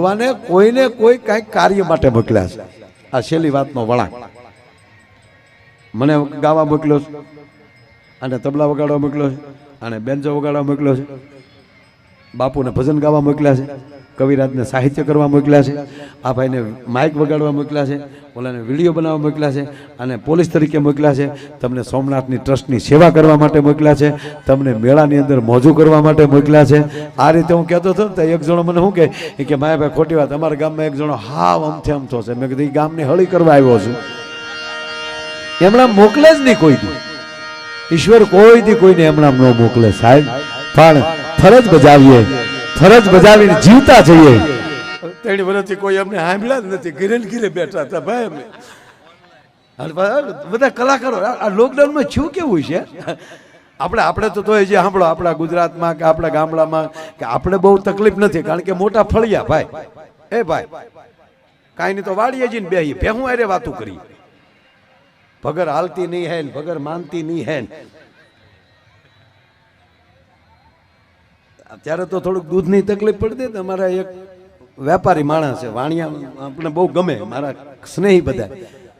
ભગવાને કોઈને કોઈ કાંઈક કાર્ય માટે મોકલ્યા છે. આ છેલ્લી વાતનો વળાંક. મને ગાવા મોકલ્યો છે, અને તબલા વગાડવા મોકલ્યો છે, અને બેન્જો વગાડવા મોકલ્યો છે, બાપુને ભજન ગાવા મોકલ્યા છે. કવિરાજને સાહિત્ય કરવા મોકલ્યા છે, આ ભાઈને માઇક વગાડવા મોકલ્યા છે, ઓલાને વીડિયો બનાવવા મોકલ્યા છે અને પોલીસ તરીકે મોકલ્યા છે. તમને સોમનાથની ટ્રસ્ટની સેવા કરવા માટે મોકલ્યા છે, તમને મેળાની અંદર મોજું કરવા માટે મોકલ્યા છે. આ રીતે હું કહેતો હતો ને એક જણો મને શું કહે કે કે, માયાભાઈ, ખોટી વાત, અમારા ગામમાં એક જણો હાવ અમથે અમથો છે. મેં કીધું, "ઈ ગામની હળી કરવા આવ્યો છું. એમણા મોકલે જ નહીં કોઈ દી. ઈશ્વર કોઈ દી કોઈને એમણા ન મોકલે સાહેબ. પણ ફરજ બજાવીએ. ફરજ બજાવીને જીવતા જઈએ. ત્રણ વર્ષથી કોઈ અમને સાંભળ્યા જ નથી. ઘીરે ઘીરે બેઠા હતા ભાઈ અમે. બધા કલાકારો, આ- લોકડાઉનમાં શું કેવું છે? આપણે આપણે તો તોય જે સાંભળો, આપણા ગુજરાતમાં કે આપણા ગામડામાં કે આપણે બહુ તકલીફ નથી, કારણ કે મોટા ફળિયા ભાઈ. એ ભાઈ કાંઈ નહીં તો વાળીએ જઈને બેહીએ ભેહું અરે વાતું કરીએ. ભગર હાલતી નહીં હે ને ભગર માનતી નહીં હે અત્યારે તો થોડુંક દૂધની તકલીફ પડતી હતી અમારા એક વેપારી માણસ છે, વાણિયા આપણે બહુ ગમે, મારા સ્નેહી બધા.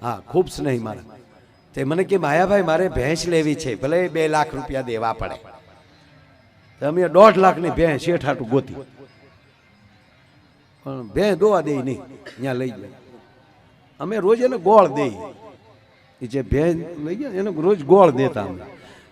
હા, ખૂબ સ્નેહી મારા. તે મને કે, માયાભાઈ, મારે ભેંસ લેવી છે, ભલે બે લાખ રૂપિયા દેવા પડે. તો અમે દોઢ લાખની ભેંસ શેઠાટું ગોતી. પણ ભેં દોવા દે નહીં ત્યાં લઈ જાય. અમે રોજ એને ગોળ દઈએ. એ જે ભેં લઈ ગયા એને રોજ ગોળ દેતા અમે.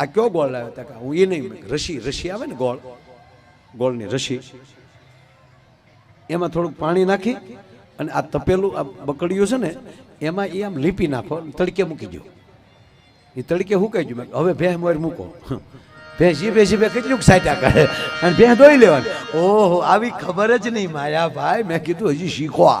આ કયો ગોળ લાવ્યો તા હું એ નહીં રસી રસી આવે ને ગોળ ગોળની રસી એમાં થોડુંક પાણી નાખી અને આ તપેલું, આ બકડિયું છે ને, એમાં એ આમ લીપી નાખો તડકે મૂકી દો એ તડકે હુકાઈ ગયું હવે ભેં મોર મૂકો. ભેં જીભે જીભે કેટલું સાટ્યા કરે અને ભેં ધોઈ લેવાની. ઓહો, આવી ખબર જ નહીં, માયા ભાઈ. મેં કીધું, હજી શીખો આ.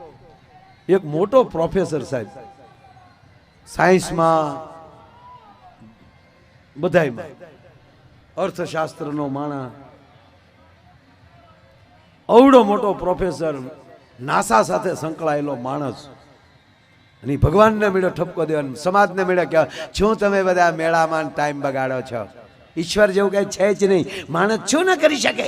એક મોટો પ્રોફેસર સાહેબ. સાયન્સમાં બધાયમાં. અર્થશાસ્ત્રનો માણા અવડો મોટો પ્રોફેસર નાસા સાથે સંકળાયેલો માણસ. અને ભગવાનને મેળો ઠપકો દેવાનો, સમાજને મેળો કે શું તમે બધા મેળામાં ટાઈમ બગાડો છો, ઈશ્વર જેવું કઈ છે જ નહીં. માણસ શું ન કરી શકે.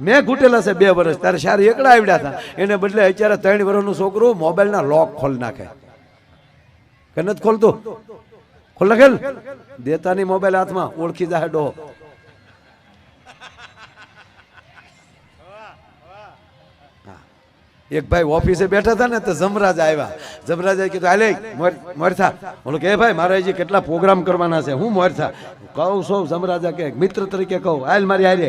મેં ઘૂટેલા છે બે વર્ષ ત્યારે સારી એકડા આવડ્યા હતા. એને બદલે અત્યારે ત્રણ વર્ષનું છોકરું મોબાઈલના લોક ખોલી નાખે. કે નથી ખોલતું? ખોલ નાખેલ દેતાની મોબાઈલ હાથમાં, ઓળખી જાય ડો એક ભાઈ ઓફિસે બેઠા હતા ને, તો જમરાજ આવ્યા. જમરાજે કીધું આલે મોરથા. બોલો કે ભાઈ, મારે હજી કેટલા પ્રોગ્રામ કરવાના છે? હું મોરથા. કહું સૌ જમરાજા કે મિત્ર તરીકે કહું. આયલ મારી હારે.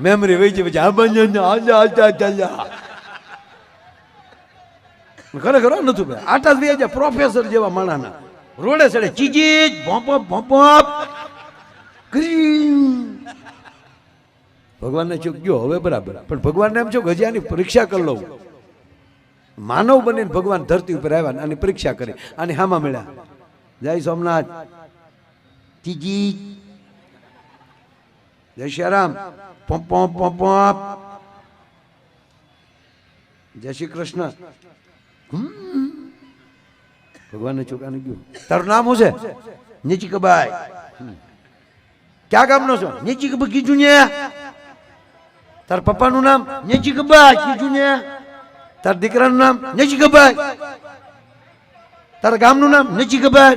મેમરી વહી જાય પછી આ બંધ આજા આજા ચાલ્યા ભાઈ આટા જ વ્યાજ્યા પ્રોફેસર જેવા માણાના રોડે સડે ચીજી ભોંપ ભોંપ ભગવાનને ચૂક ગયો હવે બરાબર પણ ભગવાનને એમ છો કે હજી આની પરીક્ષા કરી લઉં. માનવ બનીને ભગવાન ધરતી ઉપર આવ્યા અને પરીક્ષા કરી. આની હામાં મળ્યા. જય સોમનાથ. તીજી જય શ્રીરામ પોપ પોપ પોપ પોપ જય શ્રી કૃષ્ણ હમ. ભગવાનને ચોકાને ગયું તારું નામ શું છે નીચી કબાઈ હમ. ક્યાં ગામનો છો નીચી કબાઈ કીધું ને તાર પપ્પાનું નામ નીચી કબાઈ કીધું ને તાર દીકરાનું નામ નીચી કબાઈ તારા ગામનું નામ નીચી કબાઈ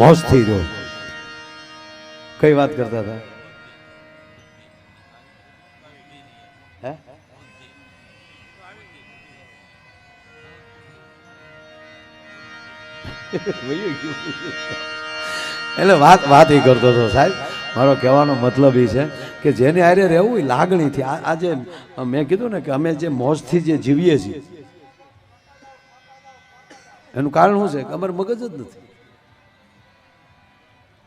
મોજથી રહ્યો કઈ વાત કરતા હતા? હે? એટલે વાત વાત એ કરતો હતો, સાહેબ. મારો કહેવાનો મતલબ એ છે કે જેને આરે રહેવું એ લાગણીથી આજે મેં કીધું ને કે અમે જે મોજથી જે જીવીએ છીએ, એનું કારણ શું છે કે અમારે મગજ જ નથી.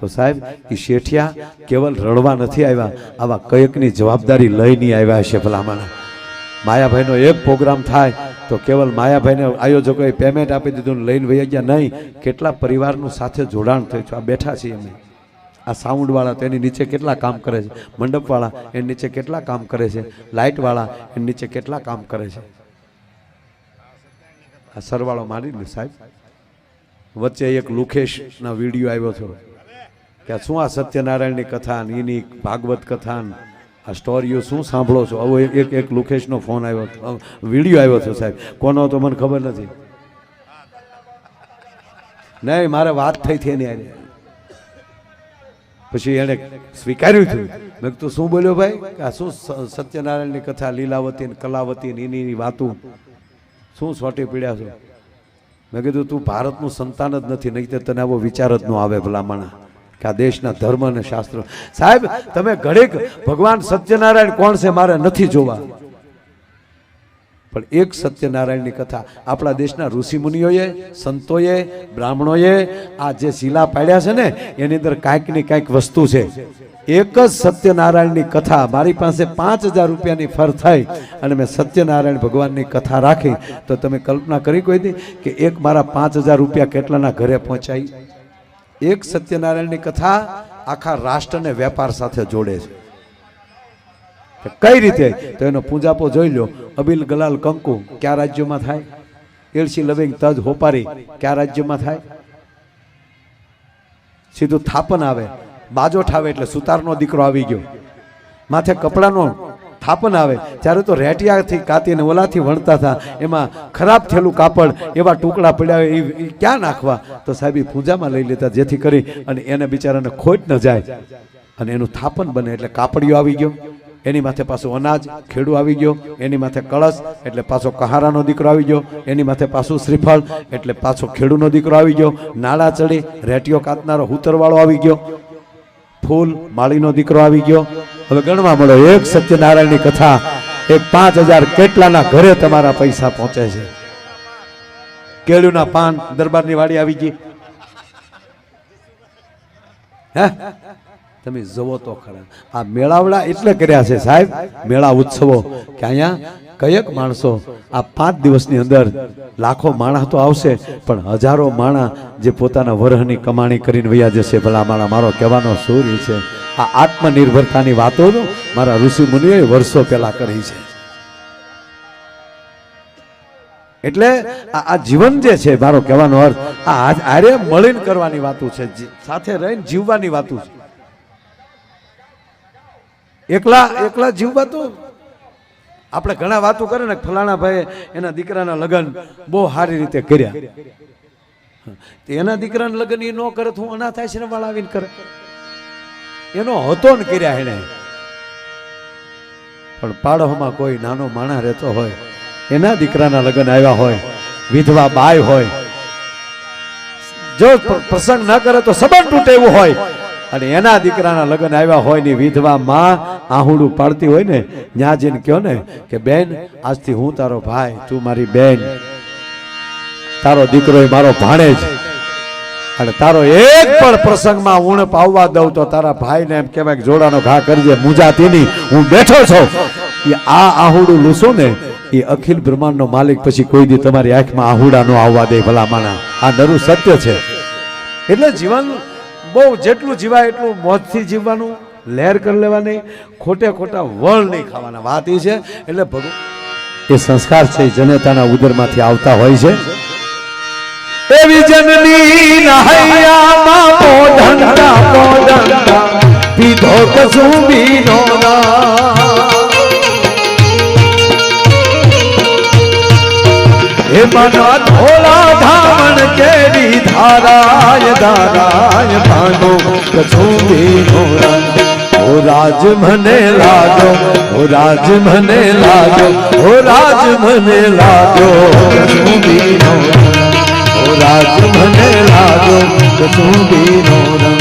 તો સાહેબ એ શેઠિયા કેવલ રડવા નથી આવ્યા. આવા કયકની જવાબદારી લઈને આવ્યા છે ભલામણ. માયાભાઈનો એક પ્રોગ્રામ થાય તો કેવલ માયાભાઈને આયોજકોએ પેમેન્ટ આપી દીધું લઈને વહી ગયા નહીં. કેટલા પરિવારનું સાથે જોડાણ થયું છે? આ બેઠા છીએ અમે. આ સાઉન્ડવાળા તો એની નીચે કેટલા કામ કરે છે? મંડપવાળા એની નીચે કેટલા કામ કરે છે? લાઇટવાળા એની નીચે કેટલા કામ કરે છે? આ સરવાળો મારી લે સાહેબ. વચ્ચે એક લુખેશના વીડિયો આવ્યો હતો. કે આ શું આ સત્યનારાયણની કથા એની ભાગવત કથા આ સ્ટોરીઓ શું સાંભળો છો? આવો એક એક લુકેશનો ફોન આવ્યો. વીડિયો આવ્યો છે સાહેબ. કોનો તો મને ખબર નથી. નહીં, મારે વાત થઈ હતી એની આજે પછી એણે સ્વીકાર્યું હતું. મેં કીધું, શું બોલ્યો ભાઈ? કે આ શું સત્યનારાયણની કથા, લીલાવતી ને કલાવતી ને એની વાતું? શું સોટી પીડ્યા છો? મેં કીધું, તું ભારતનું સંતાન જ નથી, નહીં તો તને આવો વિચાર જ ન આવે ભલામણા. કે આ દેશના ધર્મ અને શાસ્ત્ર. સાહેબ, તમે ઘડીક ભગવાન સત્યનારાયણ કોણ છે મારે નથી જોવા. પણ એક સત્યનારાયણની કથા, આપણા દેશના ઋષિમુનિઓએ, સંતોએ, બ્રાહ્મણોએ આ જે શિલા પાડ્યા છે ને, એની અંદર કાંઈક ને કાંઈક વસ્તુ છે. એક જ સત્યનારાયણની કથા, મારી પાસે પાંચ હજાર રૂપિયાની ફર થઈ અને મેં સત્યનારાયણ ભગવાનની કથા રાખી. તો તમે કલ્પના કરી કોઈ દી કે એક મારા પાંચ હજાર રૂપિયા કેટલાના ઘરે પહોંચાઈ? એક સત્યનારાયણની કથા આખા રાષ્ટ્રને વેપાર સાથે જોડે છે. કઈ રીતે? તો એનો પૂંજાપો જોઈ લો અબિલ ગલાલ કંકુ, કયા રાજ્યમાં થાય? એલસી લવિંગ તજ હોપારી, કયા રાજ્યમાં થાય? સીધું થાપન આવે. બાજોઠ આવે એટલે સુતારનો દીકરો આવી ગયો. માથે કપડાનો થાપન આવે. ત્યારે તો રેટિયાથી કાતીને ઓલાથી વણતા હતા. એમાં ખરાબ થયેલું કાપડ, એવા ટુકડા પડ્યા એ ક્યાં નાખવા? તો સાહેબ એ પૂજામાં લઈ લેતા, જેથી કરી અને એને બિચારાને ખોટ ન જાય. અને એનું થાપન બને એટલે કાપડિયો આવી ગયો. એની માથે પાછું અનાજ, ખેડું આવી ગયો. એની માથે કળશ, એટલે પાછો કહારાનો દીકરો આવી ગયો. એની માથે પાછું શ્રીફળ, એટલે પાછો ખેડૂનો દીકરો આવી ગયો. નાળા ચડી, રેટિયો કાતનારો હુતરવાળો આવી ગયો. ફૂલ માળીનો દીકરો આવી ગયો. હવે ગણવા મળો, એક સત્યનારાયણની કથા એક પાંચ હજાર કેટલાના ઘરે તમારા પૈસા પહોંચે છે. કેળુના પાન દરબારની વાડી આવી ગઈ. હે? તમે જવો તો ખરા. આ મેળાવડા એટલે કર્યા છે સાહેબ, મેળા ઉત્સવો. કે અહીંયા કયક માણસો આ પાંચ દિવસની અંદર લાખો માણસ તો આવશે, પણ હજારો માણા જે પોતાના વરહની કમાણી કરીને વૈયા જશે. ભલા માણા, મારો કહેવાનો સુર છે. આ આત્મનિર્ભરતાની વાતોનો મારા ઋષિ મુનિએ વર્ષો પહેલા કરી છે. એટલે આ જીવન જે છે, મારો કહેવાનો અર્થ, આ આરે મળીને કરવાની વાતો છે સાથે રહીને જીવવાની વાતો છે. એકલા એકલા જીવવા તો આપણે ઘણા વાતો કરે ને, ફલાણા ભાઈ એના દીકરાના લગ્ન બહુ સારી રીતે કર્યા. એના દીકરાના લગ્ન એ ન કરે તો હું અનાથ આશ્રમ વાળા આવીને કરે. એનો હતો ને કર્યા એને પણ પાડોમાં કોઈ નાનો માણા રહેતો હોય, એના દીકરાના લગ્ન આવ્યા હોય, વિધવા બાય હોય, જો પ્રસંગ ન કરે તો સંબંધ તૂટે એવું હોય. અને એના દીકરાના લગ્ન આવ્યા હોય ને વિધવા માં આહુડું પાડતી હોય ને, ત્યાં જઈને કહો ને કે, બેન, આજથી હું તારો ભાઈ, તું મારી બેન. તારો દીકરો એ મારો ભાણેજ. અને તારો એક પણ પ્રસંગમાં ઉણપ આવવા દઉં તો તારા ભાઈને એમ કહેવાય જોડાનો ઘા કરજે મુજાતીની હું બેઠો છું. એ આ આહુડું લૂસો ને, એ અખિલ બ્રહ્માંડનો માલિક પછી કોઈ દી તમારી આંખમાં આહુડા ન આવવા દે ભલા માણા. આ નરું સત્ય છે. એટલે જીવન બહુ જેટલું જીવાય એટલું મોજથી જીવવાનું, લહેર કરી લેવાની, ખોટે ખોટા વળ નહીં ખાવાના. વાત એ છે, એટલે ભગવાન એ સંસ્કાર છે જનતાના ઉદરમાંથી આવતા હોય છે. એવી જનની નહૈયામાં પોઢંડા પોઢંડા પીધો કસુંબીનો ના. મના ધોલા ધામણ કેરી ધારાય ધારાય ભાંગો કસુંબીનો રંગ ઓ રાજ મને લાગ્યો ઓ રાજ મને લાગ્યો ઓ રાજ મને લાગ્યો કસુંબીનો રંગ ઓ રાજ મને લાગ્યો કસુંબીનો રંગ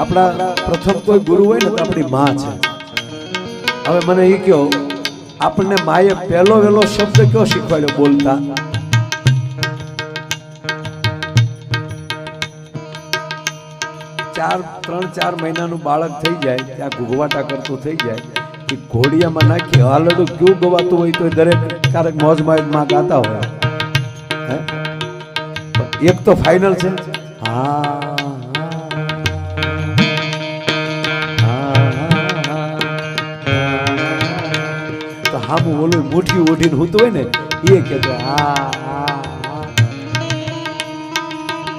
આપણા પ્રથમ કોઈ ગુરુ હોય ને તો આપણી માં છે. હવે મને એ કહો, આપણને માએ પહેલો વહેલો શબ્દ કયો શીખવાડ્યો બોલતા? ચાર, ત્રણ, ચાર મહિનાનું બાળક થઈ જાય, ત્યાં ઘૂઘવાટા કરતું થઈ જાય, એ ઘોડિયામાં નાખી હાલડું ક્યુ ગવાતું હોય તો દરેક ક્યારેક મોજમાં ગાતા હોય. એક તો ફાઇનલ છે. હા. હામું ઓલું મુઠ્ઠી ઓઢીને હૂતું હોય ને એ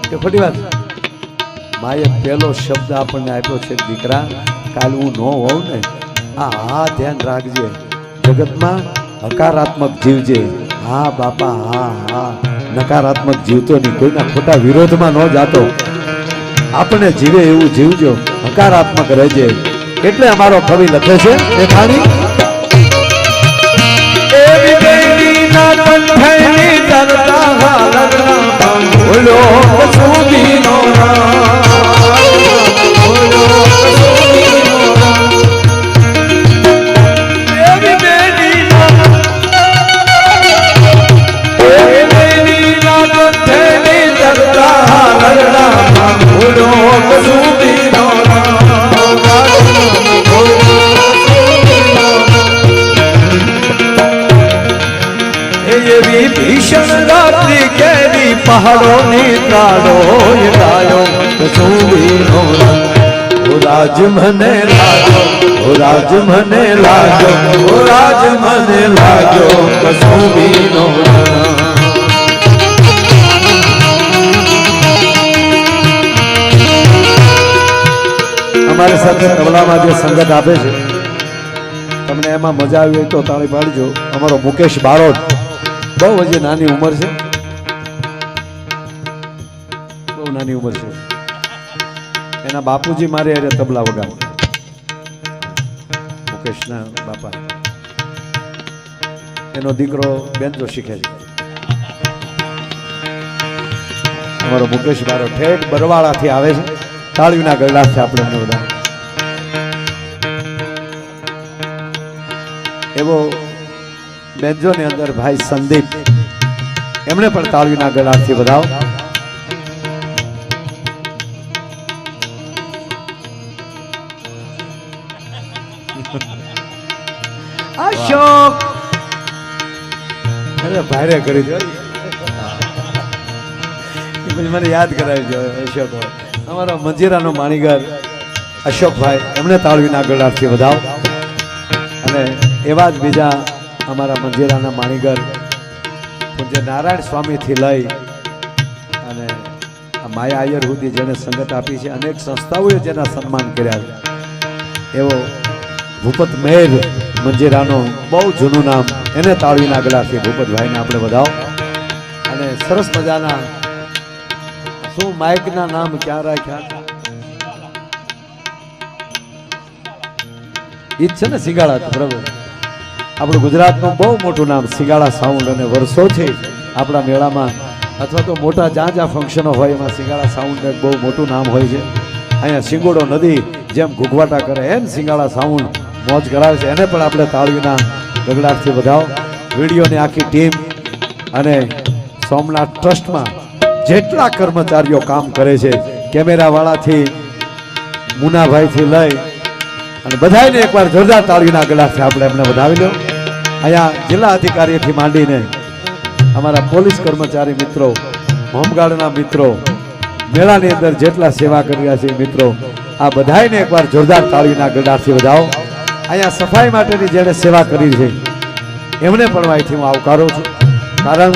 કે ખોટી વાત. માએ પહેલો શબ્દ આપણને આપ્યો છે, દીકરા, કાલ હું ન હોઉં ને, આ હા ધ્યાન રાખજે. જગતમાં હકારાત્મક જીવજે. હા, બાપા, હા હા. નકારાત્મક જીવતો નહીં, કોઈના ખોટા વિરોધમાં ન જાતો. આપણે જીવે એવું જીવજો, હકારાત્મક રહેજે. એટલે અમારો કવિ લખે છે એ ખાણી મને લાગ્યો રાજ મને લાગ્યો ઓ રાજ મને લાગ્યો કસુંબીનો રંગ. અમારી સાથે તબલામાં જે સંગત આપે છે, તમને એમાં મજા આવી હોય તો તાળી પાડજો. અમારો મુકેશ બારોટ બહુ હજી નાની ઉંમર છે. બહુ નાની ઉંમર છે. એના બાપુજી મારે અરે તબલા વગાવ મુકેશના બાપા. એનો દીકરો બેન્દ્રો શીખે છે. અમારો મુકેશ બારોટ ઠેઠ બરવાળાથી આવે છે. તાળીના ગરડા છે આપણે એમને બધા. એવો બેન્જોની અંદર ભાઈ સંદીપ. એમણે પણ તાળીના ગળાથી વધાવ. અશોક. અરે ભારે કરી દો. પછી મને યાદ કરાવી દો અશોક. અમારા મંજીરાનો માણીગર અશોકભાઈ, એમણે તાળવીના ગળાથી વધાવ. અને એવા જ બીજા અમારા મંજીરાના માણીગર પૂજ્ય નારાયણ સ્વામીથી લઈ અને માયા આયર સુધી જેને સંગત આપી છે, અનેક સંસ્થાઓએ જેના સન્માન કર્યા છે. એવો ભૂપત મેર મંજીરાનો બહુ જૂનું નામ. એને તાળવીના છે ભૂપતભાઈને આપણે વધાવો. અને સરસ મજાના શું માઇકના નામ ક્યાં રાખ્યા ઈ છે ને સિંગાળા બરાબર. આપણું ગુજરાતનું બહુ મોટું નામ સિંગાળા સાઉન્ડ અને વર્ષોથી આપણા મેળામાં અથવા તો મોટા જ્યાં જ્યાં ફંક્શનો હોય એમાં સિંગાળા સાઉન્ડ બહુ મોટું નામ હોય છે. અહીંયા સિંગોડો નદી જેમ ઘૂઘવાટા કરે એમ સિંગાળા સાઉન્ડ મોજ કરાવે છે. એને પણ આપણે તાળીના ગગડાટથી વધાવો. વિડીયોની આખી ટીમ અને સોમનાથ ટ્રસ્ટમાં જેટલા કર્મચારીઓ કામ કરે છે, કેમેરાવાળાથી, મુનાભાઈથી લઈ અને બધાને એકવાર જોરદાર તાળીના ગળાથી આપણે એમને વધાવી લો. અહીંયા જિલ્લા અધિકારીથી માંડીને અમારા પોલીસ કર્મચારી મિત્રો, હોમગાર્ડના મિત્રો, મેળાની અંદર જેટલા સેવા કરી રહ્યા છે મિત્રો, આ બધાને એકવાર જોરદાર તાળીના ગળાથી વધાવો. અહીંયા સફાઈ માટેની જેણે સેવા કરી છે, એમને પણ અહીંથી હું આવકારું છું. કારણ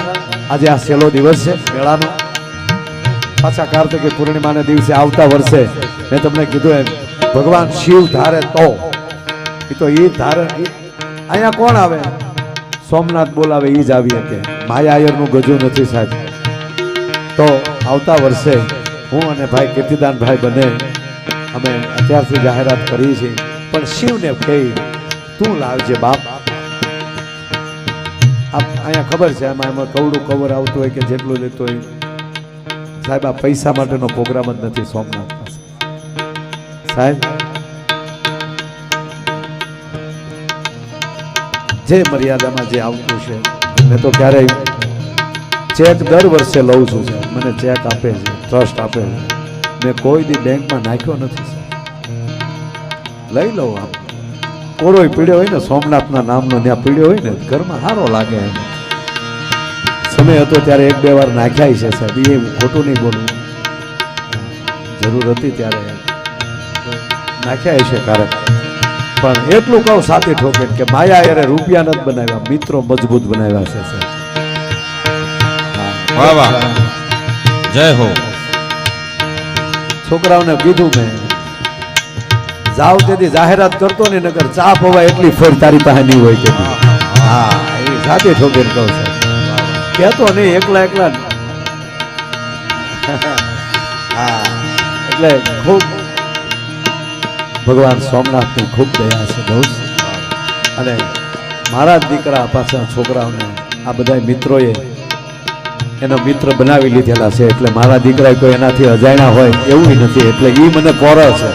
આજે આ છેલ્લો દિવસ છે મેળાનો. પાછા કાર્તિકી પૂર્ણિમાના દિવસે આવતા વર્ષે મેં તમને કીધું એમ, ભગવાન શિવ ધારે તો. એ તો એ ધારે. અહીંયા કોણ આવે? સોમનાથ બોલાવે એ જ આવી શકે. માયા આયરનું ગજુ નથી સાહેબ. તો આવતા વર્ષે હું અને ભાઈ કીર્તિદાનભાઈ બંને અમે અત્યારથી જાહેરાત કરી છે પણ શિવને કહી, તું લાવજે બાપ. અહીંયા ખબર છે, આમાં એમાં કવડું કવર આવતું હોય કે જેટલું લેતો હોય. સાહેબ, આ પૈસા માટેનો પ્રોગ્રામ જ નથી સોમનાથ સાહેબ, જે મર્યાદામાં જે આવતું છે, મેં તો ક્યારેય ચેક દર વર્ષે લઉં છું. મને ચેક આપે છે, ટ્રસ્ટ આપે છે. મેં કોઈ દી બેંકમાં નાખ્યો નથી. લઈ લો આમ. કોરોય પીડ્યો હોય ને સોમનાથના નામનો ત્યાં પીડ્યો હોય ને ઘરમાં સારો લાગે એમ. સમય હતો ત્યારે એક બે વાર નાખ્યા છે સાહેબ એ હું ખોટું નહીં બોલું. જરૂર હતી ત્યારે નાખ્યા છે કારણ પણ એટલું કહું સાથે ઠોકે કે માયા યારે રૂપિયા નથી બનાવ્યા મિત્રો મજબૂત બનાવ્યા છે સાહેબ. વાહ વાહ. જય હો. છોકરાઓને કીધું મેં જાવ તેથી જાહેરાત કરતો ને નગર ચા પવાય એટલી ફેર તારી પાસે નહીં હોય તેથી. હા, એ સાથે ઠોકેર કહું સાહેબ કહેતો નહીં, એકલા એકલા એટલે ખૂબ ભગવાન સોમનાથની ખૂબ દયા છે, બહુ. અને મારા દીકરા પાછા છોકરાઓને, આ બધા મિત્રોએ એનો મિત્ર બનાવી લીધેલા છે, એટલે મારા દીકરા કોઈ એનાથી અજાણ્યા હોય, એવું નથી, એટલે એ મને કોરો છે.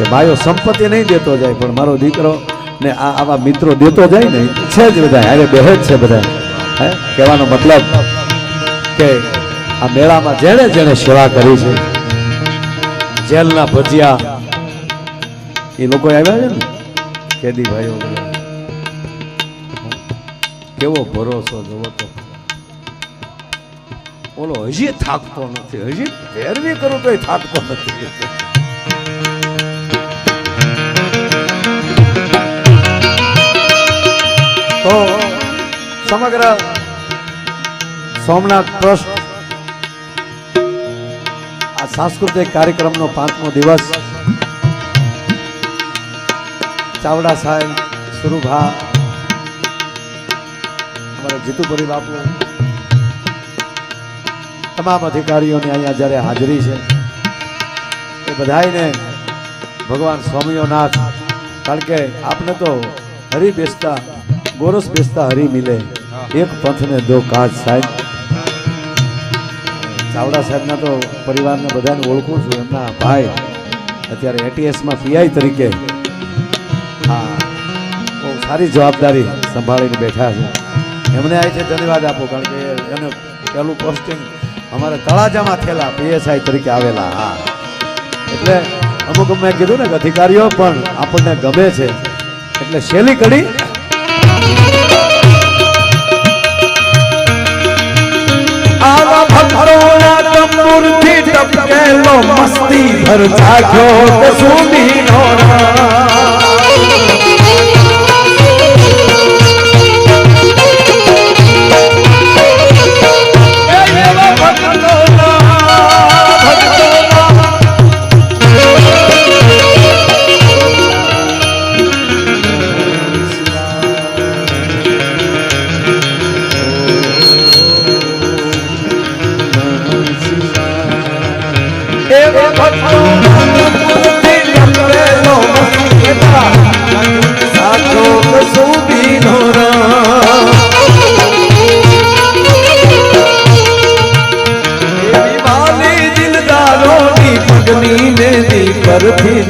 કે ભાઈઓ સંપત્તિ નહીં દેતો જાય, પણ મારો દીકરો ને આ આવા મિત્રો દેતો જાય ને, છે જ બધા અરે બેહે જ છે બધા. કહેવાનો મતલબ કે આ મેળામાં જેણે જેણે સેવા કરી છે, જેલના ભજીયા, એ લોકો આવ્યા છે ને? કેદી ભાઈઓ, કેવો ભરોસો જોવો તો. ઓલો હજી થાકતો નથી, હજી ફેરવી કરું તો થાકતો નથી. તો સમગ્ર સોમનાથ ટ્રસ્ટ આ સાંસ્કૃતિક કાર્યક્રમનો પાંચમો દિવસ ચાવડા સાહેબ, સુરુભા, અમારા જીતુપુરી બાપુ, તમામ અધિકારીઓની અહીંયા જ્યારે હાજરી છે, એ બધાયને ભગવાન સ્વામીઓનાથ કારણ કે આપને તો હરી બેસતા ગોરસ બેસતા હરી મિલે. એક પંથને દો કાજ સાહેબ. ચાવડા સાહેબના તો પરિવારને બધાને ઓળખું છું, એમના ભાઈ અત્યારે એટીએસમાં પીઆઈ તરીકે. હા, બહુ સારી જવાબદારી સંભાળીને બેઠા છે. એમને આ છે ધન્યવાદ આપો, કારણ કે એને પહેલું પોસ્ટિંગ અમારે તળાજામાં થયેલા પીએસઆઈ તરીકે આવેલા, હા. એટલે અમુક મેં કીધું ને કે અધિકારીઓ પણ આપણને ગમે છે. એટલે શેલી કડી ટપકેલો મસ્તી ભર જાગ્યો તે સુધીનો પરથી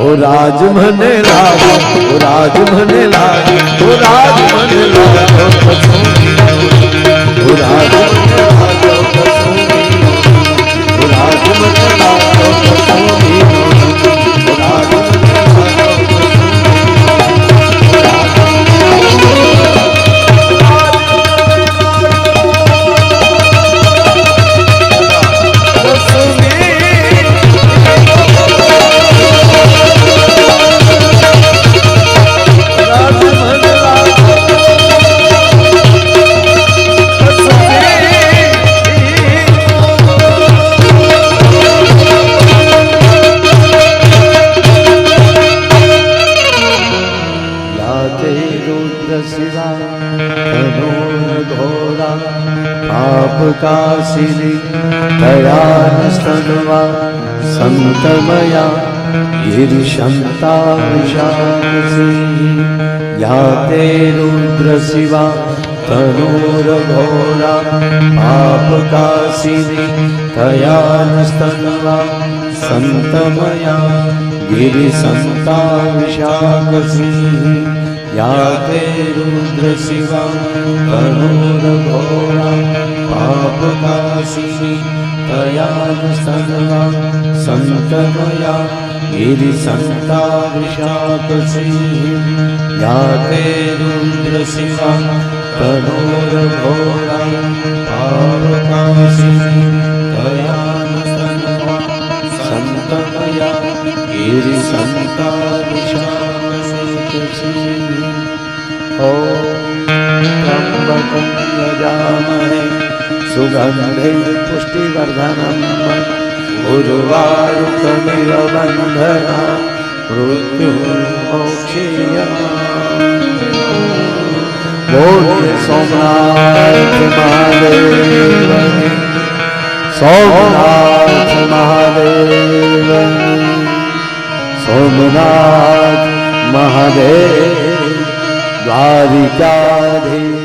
ઓ રાજ મને લાગે ઓ રાજ મને લાગે ઓ રાજ મને લાગે ઓ રાજ મને લાગે ઓ રાજ મને લાગે पापकाशिनी तया स्तन्वा सन्तमया गिरिशन्ता या ते रुद्रशिवा तनूरघोरा पापकाशिनी तया स्तन्वा सन्तमया गिरिसन्ता या ते रुद्रशिवा तनूरघोरा पापकाशिनी तया स्तन्वा सन्तमया गिरिसन्ता या ते रुद्रशिवा तनूरघोरा पापकाशिनी तया स्तन्वा सन्तमया गिरिसन्ता ॐ त्र्यम्बकं यजामहे सुगन्धे पुष्टिवर्धनम् उर्वारुकमिव बन्धना मृत्युर्मोक्षीय बोल सोमनाथ महादेव सोमनाथ महादेव सोमनाथ महादेव द्वारिकाधीश